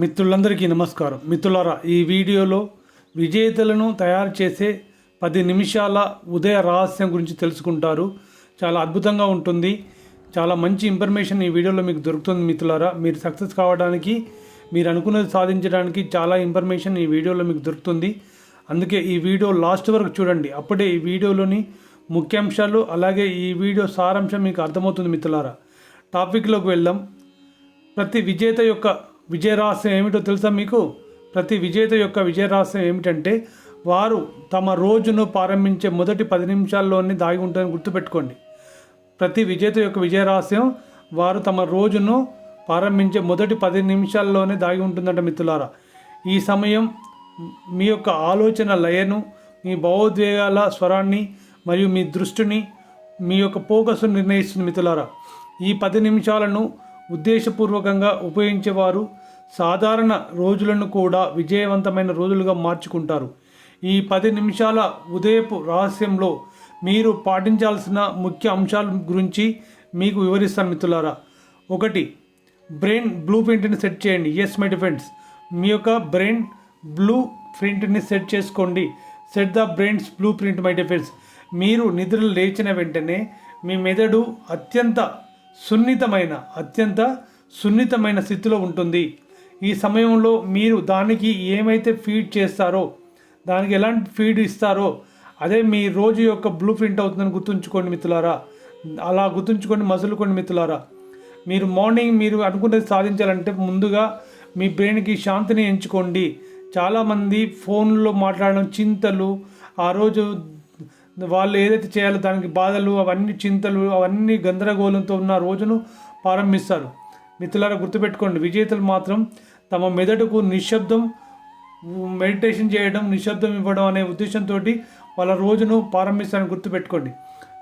మిత్రులందరికీ నమస్కారం. మిత్రులారా ఈ వీడియోలో విజేతలను తయారు చేసే పది నిమిషాల ఉదయ రహస్యం గురించి తెలుసుకుంటారు. చాలా అద్భుతంగా ఉంటుంది. చాలా మంచి ఇన్ఫర్మేషన్ ఈ వీడియోలో మీకు దొరుకుతుంది మిత్రులారా. మీరు సక్సెస్ కావడానికి మీరు అనుకున్నది సాధించడానికి చాలా ఇన్ఫర్మేషన్ ఈ వీడియోలో మీకు దొరుకుతుంది. అందుకే ఈ వీడియో లాస్ట్ వరకు చూడండి. అప్పుడే ఈ వీడియోలోని ముఖ్యాంశాలు అలాగే ఈ వీడియో సారాంశం మీకు అర్థమవుతుంది మిత్రులారా. టాపిక్లోకి వెళ్దాం. ప్రతి విజేత యొక్క విజయ రహస్యం ఏమిటో తెలుసా మీకు? ప్రతి విజేత యొక్క విజయ రహస్యం ఏమిటంటే వారు తమ రోజును ప్రారంభించే మొదటి పది నిమిషాల్లోనే దాగి ఉంటుందని గుర్తుపెట్టుకోండి. ప్రతి విజేత యొక్క విజయ రహస్యం వారు తమ రోజును ప్రారంభించే మొదటి పది నిమిషాల్లోనే దాగి ఉంటుందంట మిత్రులారా. ఈ సమయం మీ యొక్క ఆలోచన లయను మీ భావోద్వేగాల స్వరాన్ని మరియు మీ దృష్టిని మీ యొక్క ఫోకస్ను నిర్ణయిస్తుంది మిత్రులారా. ఈ పది నిమిషాలను ఉద్దేశపూర్వకంగా ఉపయోగించేవారు సాధారణ రోజులను కూడా విజయవంతమైన రోజులుగా మార్చుకుంటారు. ఈ పది నిమిషాల ఉదయపు రహస్యంలో మీరు పాటించాల్సిన ముఖ్య అంశాల గురించి మీకు వివరిస్తాను మిత్రులారా. ఒకటి బ్రెయిన్ బ్లూ ప్రింట్ని సెట్ చేయండి. ఎస్ మై డిఫెండ్స్ మీ యొక్క బ్రెయిన్ బ్లూ ప్రింట్ని సెట్ చేసుకోండి. Set the brains blueprint my defence మీరు నిద్రలు లేచిన వెంటనే మీ మెదడు అత్యంత సున్నితమైన అత్యంత సున్నితమైన స్థితిలో ఉంటుంది. ఈ సమయంలో మీరు దానికి ఏమైతే ఫీడ్ చేస్తారో దానికి ఎలాంటి ఫీడ్ ఇస్తారో అదే మీ రోజు యొక్క బ్లూ ప్రింట్ అవుతుందని గుర్తుంచుకోండి మిత్రులారా. అలా గుర్తుంచుకొని మసులుకోండి మిత్రులారా. మీరు మార్నింగ్ మీరు అనుకున్నది సాధించాలంటే ముందుగా మీ బ్రెయిన్కి శాంతిని ఎంచుకోండి. చాలామంది ఫోన్లో మాట్లాడడం చింతలు ఆ రోజు వాళ్ళు ఏదైతే చేయాలో దానికి బాధలు అవన్నీ చింతలు అవన్నీ గందరగోళంతో ఉన్న రోజును ప్రారంభిస్తారు. మిత్రులారా గుర్తుపెట్టుకోండి విజేతలు మాత్రం తమ మెదడుకు నిశ్శబ్దం మెడిటేషన్ చేయడం నిశ్శబ్దం ఇవ్వడం అనే ఉద్దేశంతో వాళ్ళ రోజును ప్రారంభిస్తారని గుర్తుపెట్టుకోండి.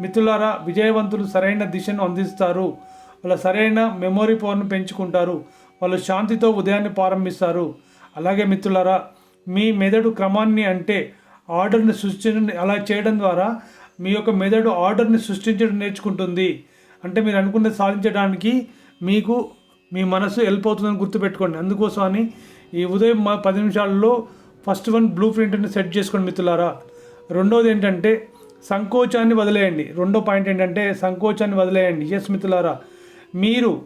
మిత్రులారా విజయవంతులు సరైన దిశను అందిస్తారు. వాళ్ళ సరైన మెమొరీ పవర్ను పెంచుకుంటారు. వాళ్ళు శాంతితో ఉదయాన్ని ప్రారంభిస్తారు. అలాగే మిత్రులారా మీ మెదడు క్రమాన్ని అంటే ఆర్డర్ని సృష్టించడం అలా చేయడం ద్వారా మీ యొక్క మెదడు ఆర్డర్ని సృష్టించడం నేర్చుకుంటుంది. అంటే మీరు అనుకున్నది సాధించడానికి మీకు మీ మనసు వెళ్ళిపోతుందని గుర్తుపెట్టుకోండి. అందుకోసం అని ఈ ఉదయం మా పది నిమిషాల్లో ఫస్ట్ వన్ బ్లూ ప్రింట్ని సెట్ చేసుకోండి మిత్రులారా. రెండోది ఏంటంటే సంకోచాన్ని వదిలేయండి. రెండో పాయింట్ ఏంటంటే సంకోచాన్ని వదిలేయండి. ఎస్ మిత్రులారా మీరు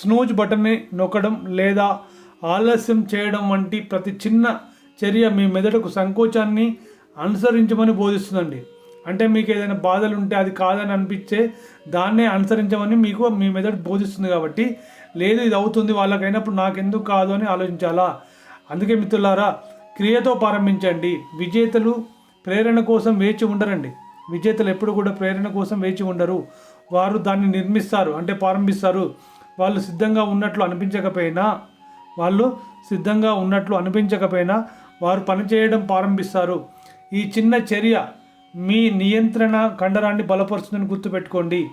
స్నూజ్ బటన్ని నొక్కడం లేదా ఆలస్యం చేయడం వంటి ప్రతి చిన్న చర్య మీ మెదడుకు సంకోచాన్ని అనుసరించమని బోధిస్తుందండి. అంటే మీకు ఏదైనా బాధలు ఉంటే అది కాదని అనిపించే దాన్నే అనుసరించమని మీకు మీ మెదడు బోధిస్తుంది కాబట్టి లేదు ఇది అవుతుంది వాళ్ళకైనప్పుడు నాకెందుకు కాదు అని ఆలోచించాలా? అందుకే మిత్రులారా క్రియతో ప్రారంభించండి. విజేతలు ప్రేరణ కోసం వేచి ఉండరండి. విజేతలు ఎప్పుడు కూడా ప్రేరణ కోసం వేచి ఉండరు. వారు దాన్ని నిర్మిస్తారు అంటే ప్రారంభిస్తారు. వాళ్ళు సిద్ధంగా ఉన్నట్లు అనిపించకపోయినా వాళ్ళు సిద్ధంగా ఉన్నట్లు అనిపించకపోయినా వారు పనిచేయడం ప్రారంభిస్తారు. ఈ చిన్న చర్య మీ నియంత్రణ కండరాన్ని బలపరుస్తుందని గుర్తుపెట్టుకోండి.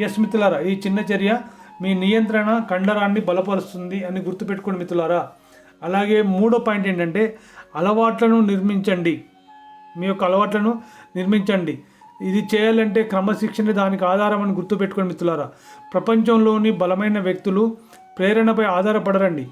ఎస్ మిత్రులారా ఈ చిన్న చర్య మీ నియంత్రణ కండరాన్ని బలపరుస్తుంది అని గుర్తుపెట్టుకోండి మిత్రులారా. అలాగే మూడో పాయింట్ ఏంటంటే అలవాట్లను నిర్మించండి. మీ యొక్క అలవాట్లను నిర్మించండి. ఇది చేయాలంటే క్రమశిక్షణ దానికి ఆధారం అని గుర్తుపెట్టుకోండి మిత్రులారా. ప్రపంచంలోని బలమైన వ్యక్తులు ప్రేరణపై ఆధారపడరండి.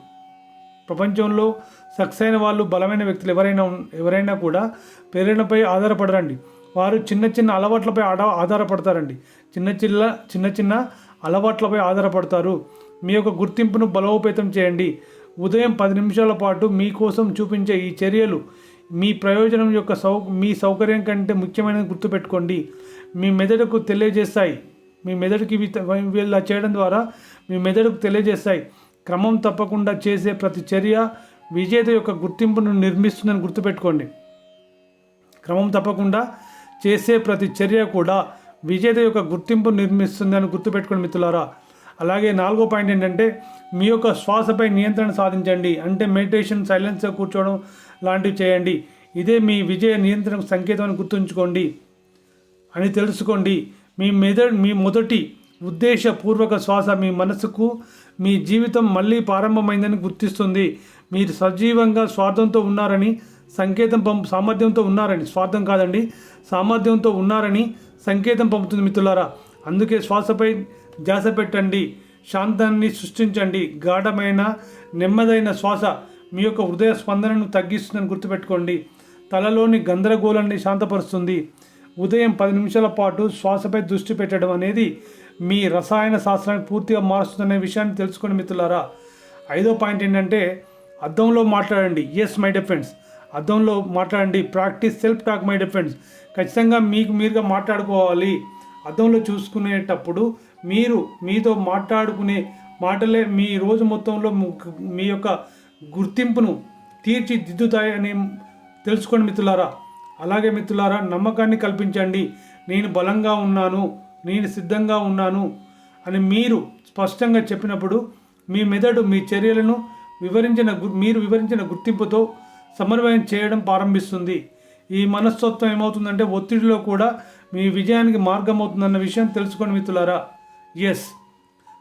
ప్రపంచంలో సక్సెస్ అయిన వాళ్ళు బలమైన వ్యక్తులు ఎవరైనా ఎవరైనా కూడా ప్రేరణపై ఆధారపడరండి. వారు చిన్న చిన్న అలవాట్లపై ఆడ ఆధారపడతారండి. చిన్న చిన్న చిన్న చిన్న అలవాట్లపై ఆధారపడతారు. మీ యొక్క గుర్తింపును బలోపేతం చేయండి. ఉదయం పది నిమిషాల పాటు మీకోసం చూపించే ఈ చర్యలు మీ ప్రయోజనం యొక్క సౌ మీ సౌకర్యం కంటే ముఖ్యమైనది గుర్తుపెట్టుకోండి. మీ మెదడుకు తెలియజేస్తాయి. మీ మెదడుకి వీళ్ళ చేయడం ద్వారా మీ మెదడుకు తెలియజేస్తాయి. క్రమం తప్పకుండా చేసే ప్రతి చర్య విజేత యొక్క గుర్తింపును నిర్మిస్తుందని గుర్తుపెట్టుకోండి. క్రమం తప్పకుండా చేసే ప్రతి చర్య కూడా విజేత యొక్క గుర్తింపు నిర్మిస్తుందని గుర్తుపెట్టుకోండి మిత్రులారా. అలాగే నాలుగో పాయింట్ ఏంటంటే మీ యొక్క శ్వాసపై నియంత్రణ సాధించండి. అంటే మెడిటేషన్ సైలెన్స్గా కూర్చోవడం లాంటివి చేయండి. ఇదే మీ విజయ నియంత్రణ సంకేతం అని గుర్తుంచుకోండి. అని తెలుసుకోండి. మీ మెదడు మీ మొదటి ఉద్దేశపూర్వక శ్వాస మీ మనసుకు మీ జీవితం మళ్ళీ ప్రారంభమైందని గుర్తిస్తుంది. మీరు సజీవంగా స్వార్థంతో ఉన్నారని సంకేతం పంపు సామర్థ్యంతో ఉన్నారని. స్వార్థం కాదండి సామర్థ్యంతో ఉన్నారని సంకేతం పంపుతుంది మిత్రులారా. అందుకే శ్వాసపై ధ్యాస పెట్టండి శాంతాన్ని సృష్టించండి. గాఢమైన నెమ్మదైన శ్వాస మీ యొక్క హృదయ స్పందనను తగ్గిస్తుందని గుర్తుపెట్టుకోండి. తలలోని గందరగోళాన్ని శాంతపరుస్తుంది. ఉదయం పది నిమిషాల పాటు శ్వాసపై దృష్టి పెట్టడం అనేది మీ రసాయన శాస్త్రాన్ని పూర్తిగా మారుస్తుందనే విషయాన్ని తెలుసుకోండి మిత్రులారా. ఐదో పాయింట్ ఏంటంటే అద్దంలో మాట్లాడండి. ఎస్ మై డిఫెన్స్ అద్దంలో మాట్లాడండి. Practice self talk my defence ఖచ్చితంగా మీకు మీరుగా మాట్లాడుకోవాలి. అద్దంలో చూసుకునేటప్పుడు మీరు మీతో మాట్లాడుకునే మాటలే మీ రోజు మొత్తంలో మీ యొక్క గుర్తింపును తీర్చిదిద్దుతాయని తెలుసుకోండి మిత్రులారా. అలాగే మిత్రులారా నమ్మకాన్ని కల్పించండి. నేను బలంగా ఉన్నాను. నేను సిద్ధంగా ఉన్నాను అని మీరు స్పష్టంగా చెప్పినప్పుడు మీ మెదడు మీ చర్యలను వివరించిన గు- మీరు వివరించిన గుర్తింపుతో సమన్వయం చేయడం ప్రారంభిస్తుంది. ఈ మనస్తత్వం ఏమవుతుందంటే ఒత్తిడిలో కూడా మీ విజయానికి మార్గం అవుతుందన్న విషయం తెలుసుకోండి మిత్రులారా. ఎస్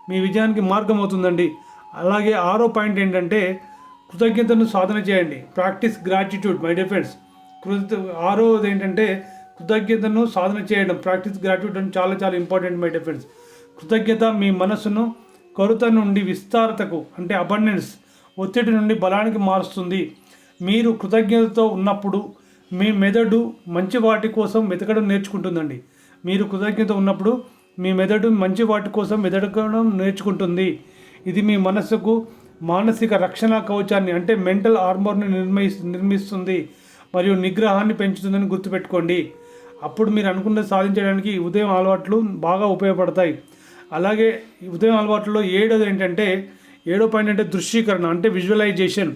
మీ విజయానికి మార్గం అవుతుందండి అలాగే ఆరో పాయింట్ ఏంటంటే కృతజ్ఞతను సాధన చేయండి. ప్రాక్టీస్ గ్రాటిట్యూడ్ మై డిఫెండ్స్ కృత ఆరోది ఏంటంటే కృతజ్ఞతను సాధన చేయడం. ప్రాక్టీస్ గ్రాటిట్యూడ్ అని చాలా చాలా ఇంపార్టెంట్ మై డిఫెండ్స్ కృతజ్ఞత మీ మనసును కొరత నుండి విస్తారతకు అంటే అబండెన్స్ ఒత్తిడి నుండి బలానికి మారుస్తుంది. మీరు కృతజ్ఞతతో ఉన్నప్పుడు మీ మెదడు మంచి వాటి కోసం వెతకడం నేర్చుకుంటుందండి. మీరు కృతజ్ఞత ఉన్నప్పుడు మీ మెదడు మంచి వాటి కోసం వెతకడం నేర్చుకుంటుంది. ఇది మీ మనసుకు మానసిక రక్షణ కవచాన్ని అంటే మెంటల్ ఆర్మర్ని నిర్మయి నిర్మిస్తుంది మరియు నిగ్రహాన్ని పెంచుతుందని గుర్తుపెట్టుకోండి. అప్పుడు మీరు అనుకున్నది సాధించడానికి ఉదయం అలవాట్లు బాగా ఉపయోగపడతాయి. అలాగే ఉదయం అలవాట్లలో ఏడోది ఏంటంటే ఏడో పాయింట్ అంటే దృశ్యీకరణ అంటే విజువలైజేషన్.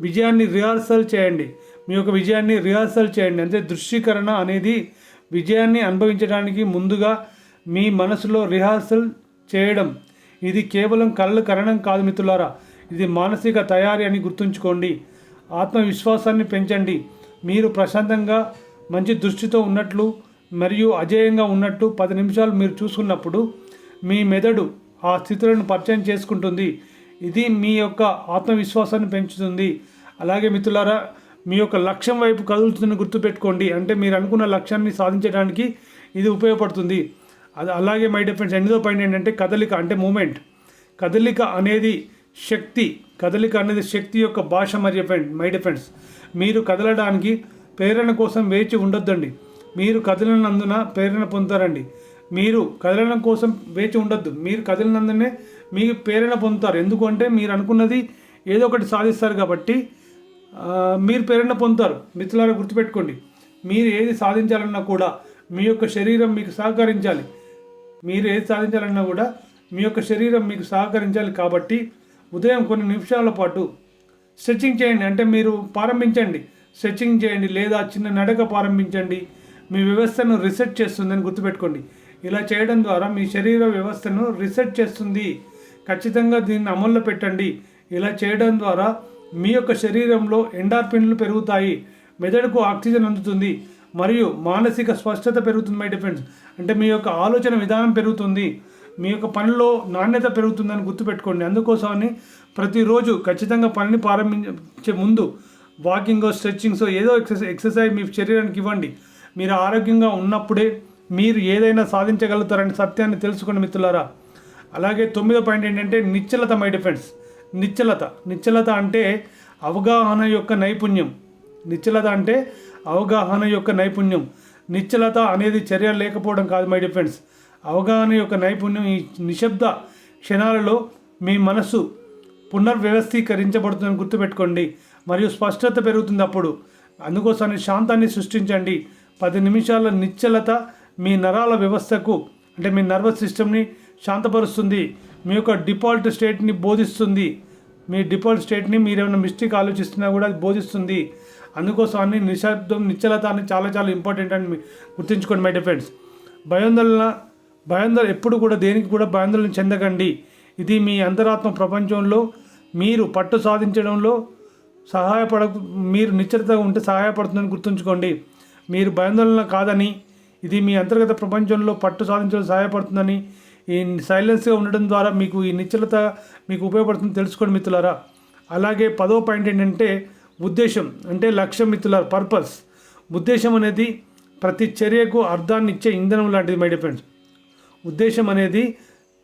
విజయాన్ని రిహార్సల్ చేయండి. మీ యొక్క విజయాన్ని రిహార్సల్ చేయండి. అంటే దృశ్యీకరణ అనేది విజయాన్ని అనుభవించడానికి ముందుగా మీ మనసులో రిహార్సల్ చేయడం. ఇది కేవలం కళ్ళు కరణం కాదు మిత్రులారా. ఇది మానసిక తయారీ అని గుర్తుంచుకోండి. ఆత్మవిశ్వాసాన్ని పెంచండి. మీరు ప్రశాంతంగా మంచి దృష్టితో ఉన్నట్లు మరియు అజేయంగా ఉన్నట్టు పది నిమిషాలు మీరు చూసుకున్నప్పుడు మీ మెదడు ఆ స్థితులను పరిచయం చేసుకుంటుంది. ఇది మీ యొక్క ఆత్మవిశ్వాసాన్ని పెంచుతుంది. అలాగే మిత్రులారా మీ యొక్క లక్ష్యం వైపు కదులుతుందని గుర్తుపెట్టుకోండి. అంటే మీరు అనుకున్న లక్ష్యాన్ని సాధించడానికి ఇది ఉపయోగపడుతుంది. అది అలాగే మై డిఫెండ్స్ ఎనిమిదో పాయింట్ ఏంటంటే కదలిక అంటే మూమెంట్ కదలిక అనేది శక్తి. కదలిక అనేది శక్తి యొక్క భాష మరి మై డిఫెండ్స్ మీరు కదలడానికి ప్రేరణ కోసం వేచి ఉండొద్దండి. మీరు కదిలినందున ప్రేరణ పొందుతారండి. మీరు కదలడం కోసం వేచి ఉండొద్దు. మీరు కదిలినందునే మీ ప్రేరణ పొందుతారు. ఎందుకంటే మీరు అనుకున్నది ఏదో ఒకటి సాధిస్తారు కాబట్టి మీరు ప్రేరణ పొందుతారు. మిత్రులారా గుర్తుపెట్టుకోండి. మీరు ఏది సాధించాలన్నా కూడా మీ యొక్క శరీరం మీకు సహకరించాలి. మీరు ఏది సాధించాలన్నా కూడా మీ యొక్క శరీరం మీకు సహకరించాలి కాబట్టి ఉదయం కొన్ని నిమిషాల పాటు స్ట్రెచ్చింగ్ చేయండి. అంటే మీరు ప్రారంభించండి. స్ట్రెచ్చింగ్ చేయండి లేదా చిన్న నడక ప్రారంభించండి. మీ వ్యవస్థను రీసెట్ చేస్తుందని గుర్తుపెట్టుకోండి. ఇలా చేయడం ద్వారా మీ శరీర వ్యవస్థను రీసెట్ చేస్తుంది. ఖచ్చితంగా దీన్ని అమల్లో పెట్టండి. ఇలా చేయడం ద్వారా మీ యొక్క శరీరంలో ఎండార్పిన్లు పెరుగుతాయి. మెదడుకు ఆక్సిజన్ అందుతుంది. మరియు మానసిక స్పష్టత పెరుగుతుంది మై డిఫెండ్స్ అంటే మీ యొక్క ఆలోచన విధానం పెరుగుతుంది. మీ యొక్క పనిలో నాణ్యత పెరుగుతుందని గుర్తుపెట్టుకోండి. అందుకోసమని ప్రతిరోజు ఖచ్చితంగా పనిని ప్రారంభించే ముందు వాకింగ్ స్ట్రెచ్చింగ్స్ ఏదో ఎక్సర్సైజ్ ఎక్సర్సైజ్ మీ శరీరానికి ఇవ్వండి. మీరు ఆరోగ్యంగా ఉన్నప్పుడే మీరు ఏదైనా సాధించగలుగుతారని సత్యాన్ని తెలుసుకోండి మిత్రులారా. అలాగే తొమ్మిదో పాయింట్ ఏంటంటే నిశ్చలత మై డిఫెన్స్ నిశ్చలత. నిశ్చలత అంటే అవగాహన యొక్క నైపుణ్యం. నిశ్చలత అంటే అవగాహన యొక్క నైపుణ్యం. నిశ్చలత అనేది చర్య లేకపోవడం కాదు మై డిఫెన్స్ అవగాహన యొక్క నైపుణ్యం ఈ నిశ్శబ్ద క్షణాలలో మీ మనసు పునర్వ్యవస్థీకరించబడుతుందని గుర్తుపెట్టుకోండి. మరియు స్పష్టత పెరుగుతుంది అప్పుడు. అందుకోసమని శాంతాన్ని సృష్టించండి. పది నిమిషాల నిశ్చలత మీ నరాల వ్యవస్థకు అంటే మీ నర్వస్ సిస్టమ్ని శాంతపరుస్తుంది. మీ యొక్క డిఫాల్ట్ స్టేట్ని బోధిస్తుంది. మీ డిఫాల్ట్ స్టేట్ని మీరు ఏమైనా మిస్టేక్ ఆలోచిస్తున్నా కూడా అది బోధిస్తుంది. అందుకోసం అన్ని నిశ్శబ్దం నిశ్చలత అని చాలా చాలా ఇంపార్టెంట్ అని గుర్తుంచుకోండి మై డిఫెండ్స్ భయాందోళన భయాందోళన ఎప్పుడు కూడా దేనికి కూడా భయాందోళన చెందకండి. ఇది మీ అంతరాత్మ ప్రపంచంలో మీరు పట్టు సాధించడంలో సహాయపడ మీరు నిశ్చలతగా ఉంటే సహాయపడుతుందని గుర్తుంచుకోండి. మీరు భయాందోళన కాదని ఇది మీ అంతర్గత ప్రపంచంలో పట్టు సాధించడం సహాయపడుతుందని ఈ సైలెన్స్గా ఉండడం ద్వారా మీకు ఈ నిశ్చలత మీకు ఉపయోగపడుతుంది తెలుసుకోండి మిత్రులారా. అలాగే పదో పాయింట్ ఏంటంటే ఉద్దేశం అంటే లక్ష్యం మిత్రులారా పర్పస్ ఉద్దేశం అనేది ప్రతి చర్యకు అర్థాన్ని ఇచ్చే ఇంధనం లాంటిది మై డిఫెండ్స్ ఉద్దేశం అనేది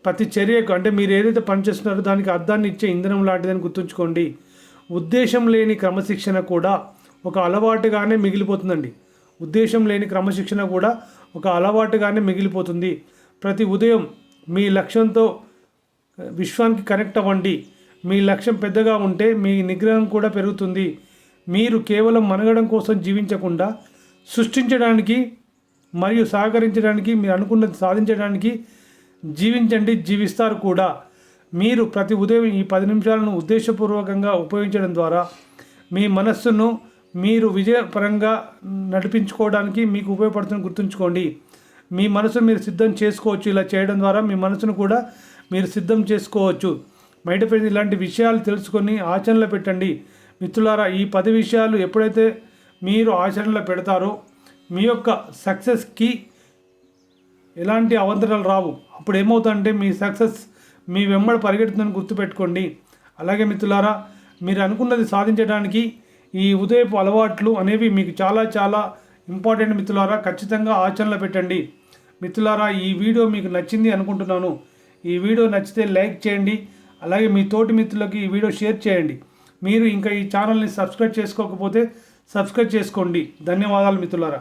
ప్రతి చర్యకు అంటే మీరు ఏదైతే పనిచేస్తున్నారో దానికి అర్థాన్ని ఇచ్చే ఇంధనం లాంటిదని గుర్తుంచుకోండి. ఉద్దేశం లేని క్రమశిక్షణ కూడా ఒక అలవాటుగానే మిగిలిపోతుందండి. ఉద్దేశం లేని క్రమశిక్షణ కూడా ఒక అలవాటుగానే మిగిలిపోతుంది. ప్రతి ఉదయం మీ లక్ష్యంతో విశ్వానికి కనెక్ట్ అవ్వండి. మీ లక్ష్యం పెద్దగా ఉంటే మీ నిగ్రహం కూడా పెరుగుతుంది. మీరు కేవలం మనగడం కోసం జీవించకుండా సృష్టించడానికి మరియు సహకరించడానికి మీరు అనుకున్నది సాధించడానికి జీవించండి జీవిస్తారు కూడా. మీరు ప్రతి ఉదయం ఈ పది నిమిషాలను ఉద్దేశపూర్వకంగా ఉపయోగించడం ద్వారా మీ మనస్సును మీరు విజయపరంగా నడిపించుకోవడానికి మీకు ఉపయోగపడుతుందని గుర్తుంచుకోండి. మీ మనసును మీరు సిద్ధం చేసుకోవచ్చు. ఇలా చేయడం ద్వారా మీ మనసును కూడా మీరు సిద్ధం చేసుకోవచ్చు. బయట ఇలాంటి విషయాలు తెలుసుకొని ఆచరణలో పెట్టండి. మిత్రులారా ఈ పది విషయాలు ఎప్పుడైతే మీరు ఆచరణలో పెడతారో మీ యొక్క సక్సెస్కి ఎలాంటి అవంతరాలు రావు. అప్పుడు ఏమవుతుందంటే మీ సక్సెస్ మీ వెంబడి పరిగెడుతుందని గుర్తుపెట్టుకోండి. అలాగే మిత్రులారా మీరు అనుకున్నది సాధించడానికి ఈ ఉదయపు అలవాట్లు అనేవి మీకు చాలా చాలా ఇంపార్టెంట్ మిత్రులారా. ఖచ్చితంగా ఆచరణలో పెట్టండి. మిత్రులారా ఈ వీడియో మీకు నచ్చింది అనుకుంటున్నాను. ఈ వీడియో నచ్చితే లైక్ చేయండి. అలాగే మీ తోటి మిత్రులకి ఈ వీడియో షేర్ చేయండి. మీరు ఇంకా ఈ ఛానల్ని సబ్స్క్రైబ్ చేసుకోకపోతే సబ్స్క్రైబ్ చేసుకోండి. ధన్యవాదాలు మిత్రులారా.